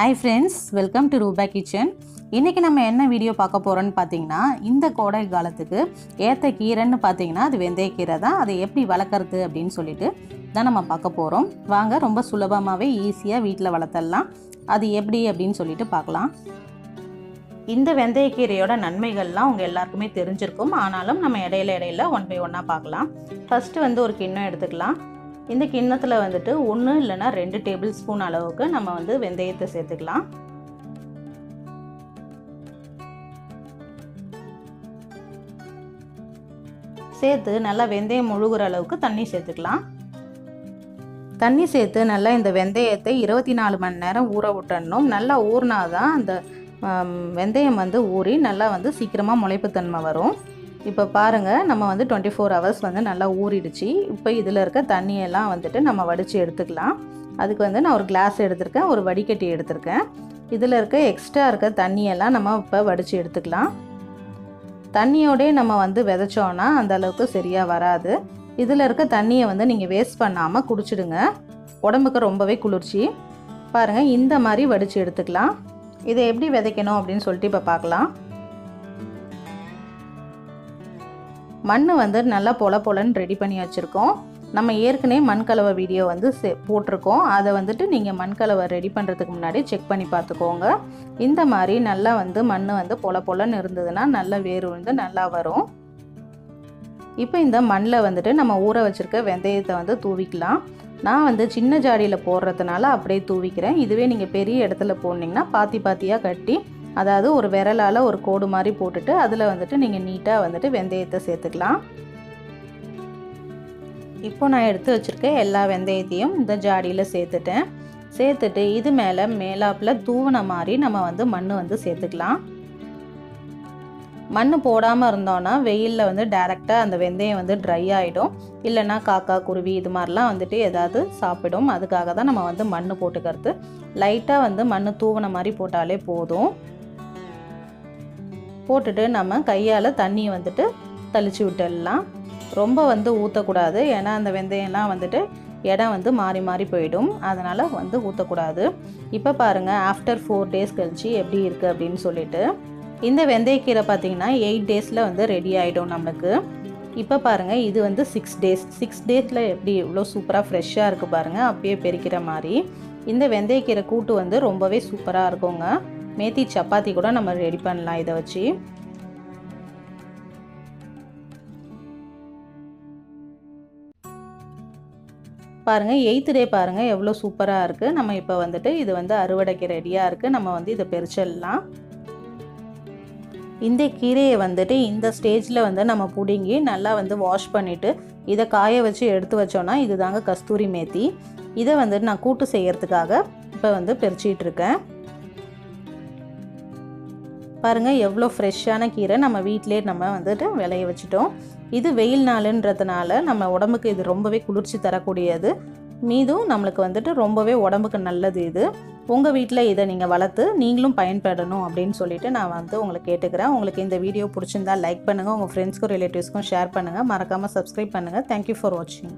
Hi friends welcome to Roopa kitchen இன்றைக்கி நம்ம என்ன வீடியோ பார்க்க போகிறோன்னு பார்த்தீங்கன்னா இந்த கோடை காலத்துக்கு ஏற்ற கீரைன்னு பார்த்தீங்கன்னா அது வெந்தயக்கீரை தான். அதை எப்படி வளர்க்குறது அப்படின்னு சொல்லிட்டு தான் நம்ம பார்க்க போகிறோம் வாங்க ரொம்ப சுலபமாகவே ஈஸியாக வீட்டில் வளர்த்தரலாம். அது எப்படி அப்படின்னு சொல்லிட்டு பார்க்கலாம். இந்த வெந்தயக்கீரையோட நன்மைகள்லாம் உங்கள் எல்லாருக்குமே தெரிஞ்சிருக்கும். ஆனாலும் நம்ம இடையில இடையில ஒன் பை ஒன்னாக பார்க்கலாம். ஃபஸ்ட்டு வந்து ஒரு கிண்ணம் எடுத்துக்கலாம். இந்த கிண்ணத்தில் வந்துட்டு ஒன்று இல்லைன்னா ரெண்டு டேபிள் ஸ்பூன் அளவுக்கு நம்ம வந்து வெந்தயத்தை சேர்த்துக்கலாம். சேர்த்து நல்லா வெந்தயம் முழுகிற அளவுக்கு தண்ணி சேர்த்துக்கலாம். தண்ணி சேர்த்து நல்லா இந்த வெந்தயத்தை இருபத்தி நாலு மணி நேரம் ஊற விட்டணும் நல்லா ஊறினா தான் அந்த வெந்தயம் வந்து ஊறி நல்லா வந்து சீக்கிரமாக முளைப்புத்தன்மை வரும். இப்போ பாருங்கள் நம்ம வந்து டுவெண்ட்டி ஃபோர் ஹவர்ஸ் வந்து நல்லா ஊறிடுச்சு. இப்போ இதில் இருக்க தண்ணியெல்லாம் வந்துட்டு நம்ம வடித்து எடுத்துக்கலாம். அதுக்கு வந்து நான் ஒரு கிளாஸ் எடுத்திருக்கேன் ஒரு வடிகட்டி எடுத்திருக்கேன். இதில் இருக்க எக்ஸ்ட்ரா இருக்க தண்ணியெல்லாம் நம்ம இப்போ வடித்து எடுத்துக்கலாம். தண்ணியோடே நம்ம வந்து விதைச்சோன்னா அந்த அளவுக்கு சரியாக வராது. இதில் இருக்க தண்ணியை வந்து நீங்கள் வேஸ்ட் பண்ணாமல் குடிச்சிடுங்க. உடம்புக்கு ரொம்பவே குளிர்ச்சி. பாருங்கள் இந்த மாதிரி வடித்து எடுத்துக்கலாம். இதை எப்படி விதைக்கணும் அப்படின்னு சொல்லிட்டு இப்போ பார்க்கலாம். மண் வந்து நல்லா பொல பொலன்னு ரெடி பண்ணி வச்சுருக்கோம். நம்ம ஏற்கனவே மண்கலவை வீடியோ வந்து போட்டிருக்கோம். அதை வந்துட்டு நீங்கள் மண்கலவை ரெடி பண்ணுறதுக்கு முன்னாடி செக் பண்ணி பார்த்துக்கோங்க. இந்த மாதிரி நல்லா வந்து மண் வந்து பொல பொலன்னு இருந்ததுன்னா நல்லா வேர் உழுந்து நல்லா வரும். இப்போ இந்த மண்ணில் வந்துட்டு நம்ம ஊற வச்சுருக்க வெந்தயத்தை வந்து தூவிக்கலாம். நான் வந்து சின்ன ஜாடியில் போடுறதுனால அப்படியே தூவிக்கிறேன். இதுவே நீங்கள் பெரிய இடத்துல போனீங்கன்னா பாத்தி பாத்தியாக கட்டி அதாவது ஒரு விரலால் ஒரு கோடு மாதிரி போட்டுட்டு அதில் வந்துட்டு நீங்கள் நீட்டாக வந்துட்டு வெந்தயத்தை சேர்த்துக்கலாம். இப்போ நான் எடுத்து வச்சுருக்க எல்லா வெந்தயத்தையும் இந்த ஜாடியில் சேர்த்துட்டேன். சேர்த்துட்டு இது மேலே மேலாப்பில் தூவின மாதிரி நம்ம வந்து மண் வந்து சேர்த்துக்கலாம். மண் போடாமல் இருந்தோன்னா வெயிலில் வந்து டேரெக்டாக அந்த வெந்தயம் வந்து ட்ரை ஆகிடும் இல்லைன்னா காக்கா குருவி இது மாதிரிலாம் வந்துட்டு ஏதாவது சாப்பிடும். அதுக்காக தான் நம்ம வந்து மண் போட்டுக்கிறது. லைட்டாக வந்து மண் தூவின மாதிரி போட்டாலே போதும். போட்டுட்டு நம்ம கையால் தண்ணியை வந்துட்டு தெளித்து விட்டுடலாம். ரொம்ப வந்து ஊற்றக்கூடாது ஏன்னா அந்த வெந்தயம்லாம் வந்துட்டு இடம் வந்து மாறி மாறி போயிடும். அதனால் வந்து ஊற்றக்கூடாது இப்போ பாருங்கள் ஆஃப்டர் ஃபோர் டேஸ் கழிச்சு எப்படி இருக்குது அப்படின்னு சொல்லிட்டு. இந்த வெந்தயக்கீரை பார்த்திங்கன்னா எயிட் டேஸில் வந்து ரெடி ஆகிடும் நம்மளுக்கு. இப்போ பாருங்கள் இது வந்து சிக்ஸ் டேஸ் சிக்ஸ் டேஸில் எப்படி இவ்வளோ சூப்பராக ஃப்ரெஷ்ஷாக இருக்குது பாருங்கள் அப்பயே பெருக்கிற மாதிரி. இந்த வெந்தயக்கீரை கூட்டு வந்து ரொம்பவே சூப்பராக இருக்குங்க. மேத்தி சப்பாத்தி கூட நம்ம ரெடி பண்ணலாம் இதை வச்சு. பாருங்கள் எயித்து டே பாருங்கள் எவ்வளோ சூப்பராக இருக்குது நம்ம இப்போ வந்துட்டு இது வந்து அறுவடைக்கு ரெடியாக இருக்குது நம்ம வந்து இதை பிரிச்சிடலாம். இந்த கீரையை வந்துட்டு இந்த ஸ்டேஜில் வந்து நம்ம பிடுங்கி நல்லா வந்து வாஷ் பண்ணிவிட்டு இதை காய வச்சு எடுத்து வச்சோன்னா இது தாங்க கஸ்தூரி மேத்தி. இதை வந்துட்டு நான் கூட்டு செய்கிறதுக்காக இப்போ வந்து பிரிச்சிட்டு பாருங்கள் எவ்வளோ ஃப்ரெஷ்ஷான கீரை நம்ம வீட்டிலே நம்ம வந்துட்டு விளைய வச்சுட்டோம். இது வெயில் நாளுன்றதுனால நம்ம உடம்புக்கு இது ரொம்பவே குளிர்ச்சி தரக்கூடியது. மீதும் நம்மளுக்கு வந்துட்டு ரொம்பவே உடம்புக்கு நல்லது இது. உங்கள் வீட்டில் இதை நீங்கள் வளர்த்து நீங்களும் பயன்படணும் அப்படின்னு சொல்லிட்டு நான் வந்து உங்களை கேட்டுக்கிறேன். உங்களுக்கு இந்த வீடியோ பிடிச்சிருந்தா லைக் பண்ணுங்கள் உங்கள் ஃப்ரெண்ட்ஸ்க்கும் ரிலேட்டிவ்ஸ்க்கும் ஷேர் பண்ணுங்கள் மறக்காமல் சப்ஸ்கிரைப் பண்ணுங்கள் தேங்க்யூ ஃபார் வாட்சிங்